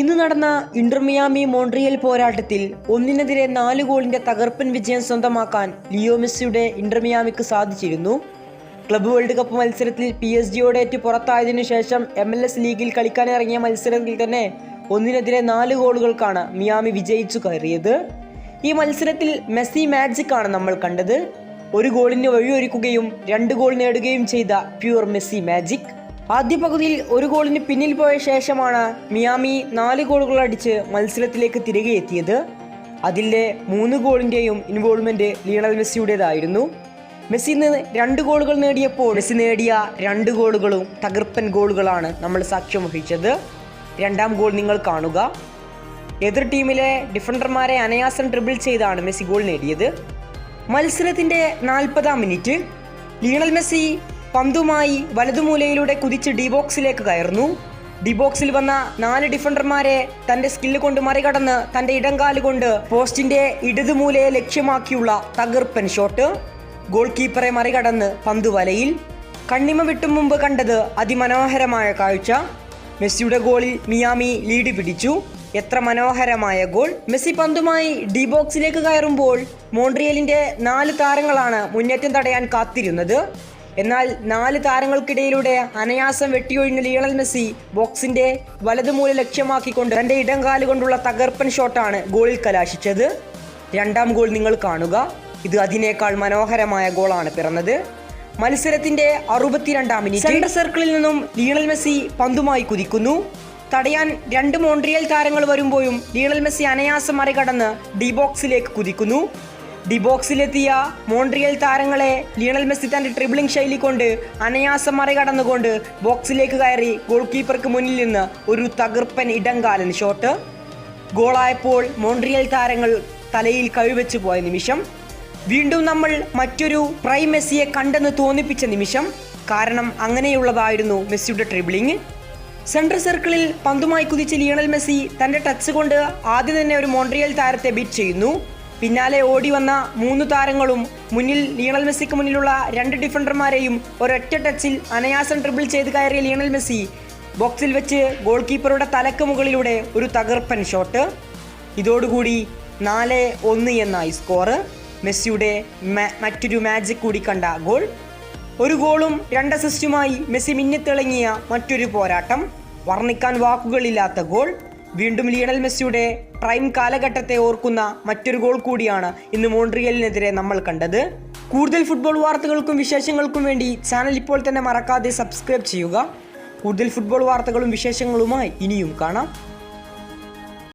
ഇന്ന് നടന്ന Inter Miami Montreal പോരാട്ടത്തിൽ ഒന്നിനെതിരെ നാല് ഗോളിന്റെ തകർപ്പൻ വിജയം സ്വന്തമാക്കാൻ ലിയോ മെസ്സിയുടെ ഇന്റർമിയാമിക്ക് സാധിച്ചിരുന്നു. ക്ലബ് വേൾഡ് കപ്പ് മത്സരത്തിൽ പി എസ് ജിയോടേറ്റ് പുറത്തായതിനു ശേഷം എം എൽ എസ് ലീഗിൽ കളിക്കാനിറങ്ങിയ മത്സരത്തിൽ തന്നെ ഒന്നിനെതിരെ നാല് ഗോളുകൾക്കാണ് മിയാമി വിജയിച്ചു കയറിയത്. ഈ മത്സരത്തിൽ മെസ്സി മാജിക് ആണ് നമ്മൾ കണ്ടത്. ഒരു ഗോളിന് വഴിയൊരുക്കുകയും രണ്ട് ഗോൾ നേടുകയും ചെയ്ത പ്യുവർ മെസ്സി മാജിക് ആദ്യ പകുതിയിൽ ഒരു ഗോളിന് പിന്നിൽ പോയ ശേഷമാണ് മിയാമി നാല് ഗോളുകൾ അടിച്ച് മത്സരത്തിലേക്ക് തിരികെ എത്തിയത്. അതിലെ മൂന്ന് ഗോളിന്റെയും ഇൻവോൾവ്മെന്റ് ലിയണൽ മെസ്സിയുടേതായിരുന്നു. മെസ്സി രണ്ട് ഗോളുകൾ നേടിയപ്പോൾ മെസ്സി നേടിയ രണ്ട് ഗോളുകളും തകർപ്പൻ ഗോളുകളാണ് നമ്മൾ സാക്ഷ്യം വഹിച്ചത്. രണ്ടാം ഗോൾ നിങ്ങൾ കാണുക. എതിർ ടീമിലെ ഡിഫൻഡർമാരെ അനയാസം ട്രിബിൾ ചെയ്താണ് മെസ്സി ഗോൾ നേടിയത്. മത്സരത്തിന്റെ നാൽപ്പതാം മിനിറ്റ് ലിയണൽ മെസ്സി പന്തുമായി വലതുമൂലയിലൂടെ കുതിച്ച് ഡി ബോക്സിലേക്ക് കയറുന്നു. ഡി ബോക്സിൽ വന്ന നാല് ഡിഫൻഡർമാരെ തന്റെ സ്കില്ല് കൊണ്ട് മറികടന്ന് തന്റെ ഇടങ്കാലുകൊണ്ട് കൊണ്ട് പോസ്റ്റിന്റെ ഇടതുമൂലയെ ലക്ഷ്യമാക്കിയുള്ള തകർപ്പൻ ഷോട്ട്. ഗോൾ കീപ്പറെ മറികടന്ന് പന്തു വലയിൽ. കണ്ണിമ വിട്ടും മുമ്പ് കണ്ടത് അതിമനോഹരമായ കാഴ്ച. മെസ്സിയുടെ ഗോളിൽ മിയാമി ലീഡ് പിടിച്ചു. എത്ര മനോഹരമായ ഗോൾ. മെസ്സി പന്തുമായി ഡി ബോക്സിലേക്ക് കയറുമ്പോൾ മോൺട്രിയലിന്റെ നാല് താരങ്ങളാണ് മുന്നേറ്റം തടയാൻ കാത്തിരുന്നത്. എന്നാൽ നാല് താരങ്ങൾക്കിടയിലൂടെ അനയാസം വെട്ടിയൊഴിഞ്ഞ ലിയണൽ മെസ്സി ബോക്സിന്റെ വലതുമൂല ലക്ഷ്യമാക്കിക്കൊണ്ട് തന്റെ ഇടംകാൽ കൊണ്ടുള്ള തകർപ്പൻ ഷോട്ടാണ് ഗോളിൽ കലാശിച്ചത്. രണ്ടാം ഗോൾ നിങ്ങൾ കാണുക. ഇത് അതിനേക്കാൾ മനോഹരമായ ഗോളാണ് പിറന്നത്. മത്സരത്തിന്റെ അറുപത്തിരണ്ടാം മിനിറ്റ് സെന്റർ സർക്കിളിൽ നിന്നും ലിയണൽ മെസ്സി പന്തുമായി കുതിക്കുന്നു. തടയാൻ രണ്ട് മോൺട്രിയൽ താരങ്ങൾ വരുമ്പോഴും ലിയണൽ മെസ്സി അനയാസം മറികടന്ന് ഡി ബോക്സിലേക്ക് കുതിക്കുന്നു. ഡി ബോക്സിലെത്തിയ മോൺട്രിയൽ താരങ്ങളെ ലിയണൽ മെസ്സി തന്റെ ട്രിബിളിംഗ് ശൈലി കൊണ്ട് അനയാസം മറികടന്നുകൊണ്ട് ബോക്സിലേക്ക് കയറി ഗോൾ കീപ്പർക്ക് മുന്നിൽ നിന്ന് ഒരു തകർപ്പൻ ഇടങ്കാലൻ ഷോട്ട്. ഗോളായപ്പോൾ മോൺട്രിയൽ താരങ്ങൾ തലയിൽ കഴിവെച്ച് പോയ നിമിഷം. വീണ്ടും നമ്മൾ മറ്റൊരു പ്രൈം മെസ്സിയെ കണ്ടെന്ന് തോന്നിപ്പിച്ച നിമിഷം. കാരണം അങ്ങനെയുള്ളതായിരുന്നു മെസ്സിയുടെ ട്രിബിളിംഗ് സെൻട്രൽ സർക്കിളിൽ പന്തുമായി കുതിച്ച ലിയണൽ മെസ്സി തന്റെ ടച്ച് കൊണ്ട് ആദ്യം തന്നെ ഒരു മോൺട്രിയൽ താരത്തെ ബീറ്റ് ചെയ്യുന്നു. പിന്നാലെ ഓടി വന്ന മൂന്ന് താരങ്ങളും മുന്നിൽ ലിയണൽ മെസ്സിക്ക് മുന്നിലുള്ള രണ്ട് ഡിഫൻഡർമാരെയും ഒരൊറ്റ ടച്ചിൽ അനയാസം ട്രിബിൾ ചെയ്ത് കയറിയ ലിയണൽ മെസ്സി ബോക്സിൽ വെച്ച് ഗോൾ കീപ്പറുടെ തലക്ക് മുകളിലൂടെ ഒരു തകർപ്പൻ ഷോട്ട് ഇതോടുകൂടി നാല് ഒന്ന് എന്നായി സ്കോറ് മെസ്സിയുടെ മറ്റൊരു മാജിക് കൂടി കണ്ട ഗോൾ ഒരു ഗോളും രണ്ട് അസിസ്റ്റുമായി മെസ്സി മിന്നിത്തിളങ്ങിയ മറ്റൊരു പോരാട്ടം. വർണിക്കാൻ വാക്കുകളില്ലാത്ത ഗോൾ വീണ്ടും ലിയണൽ മെസ്സിയുടെ പ്രൈം കാലഘട്ടത്തെ ഓർക്കുന്ന മറ്റൊരു ഗോൾ കൂടിയാണ് ഇന്ന് മോൺട്രിയലിനെതിരെ നമ്മൾ കണ്ടത്. കൂടുതൽ ഫുട്ബോൾ വാർത്തകൾക്കും വിശേഷങ്ങൾക്കും വേണ്ടി ചാനൽ ഇപ്പോൾ തന്നെ മറക്കാതെ സബ്സ്ക്രൈബ് ചെയ്യുക. കൂടുതൽ ഫുട്ബോൾ വാർത്തകളും വിശേഷങ്ങളുമായി ഇനിയും കാണാം.